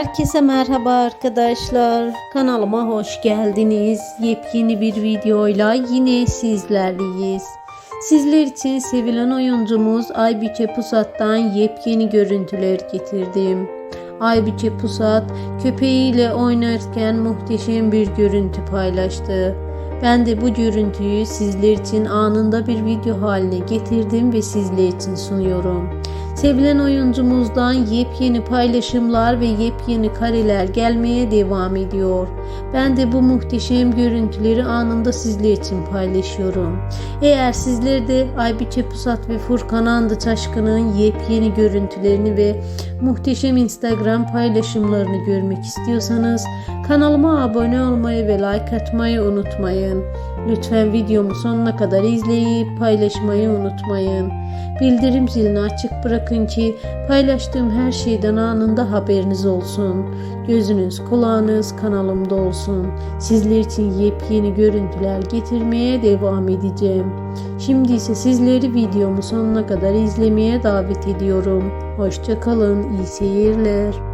Herkese merhaba arkadaşlar. Kanalıma hoş geldiniz. Yepyeni bir videoyla yine sizlerleyiz. Sizler için sevilen oyuncumuz Aybüke Pusat'tan yepyeni görüntüler getirdim. Aybüke Pusat köpeğiyle oynarken muhteşem bir görüntü paylaştı. Ben de bu görüntüyü sizler için anında bir video haline getirdim ve sizler için sunuyorum. Sevilen oyuncumuzdan yepyeni paylaşımlar ve yepyeni kareler gelmeye devam ediyor. Ben de bu muhteşem görüntüleri anında sizler için paylaşıyorum. Eğer sizler de Aybüke Pusat ve Furkan Andı Taşkın'ın yepyeni görüntülerini ve muhteşem Instagram paylaşımlarını görmek istiyorsanız kanalıma abone olmayı ve like atmayı unutmayın. Lütfen videomu sonuna kadar izleyip paylaşmayı unutmayın. Bildirim zilini açık bırakın ki paylaştığım her şeyden anında haberiniz olsun. Gözünüz kulağınız kanalımda olsun. Sizler için yepyeni görüntüler getirmeye devam edeceğim. Şimdi ise sizleri videomu sonuna kadar izlemeye davet ediyorum. Hoşçakalın, iyi seyirler.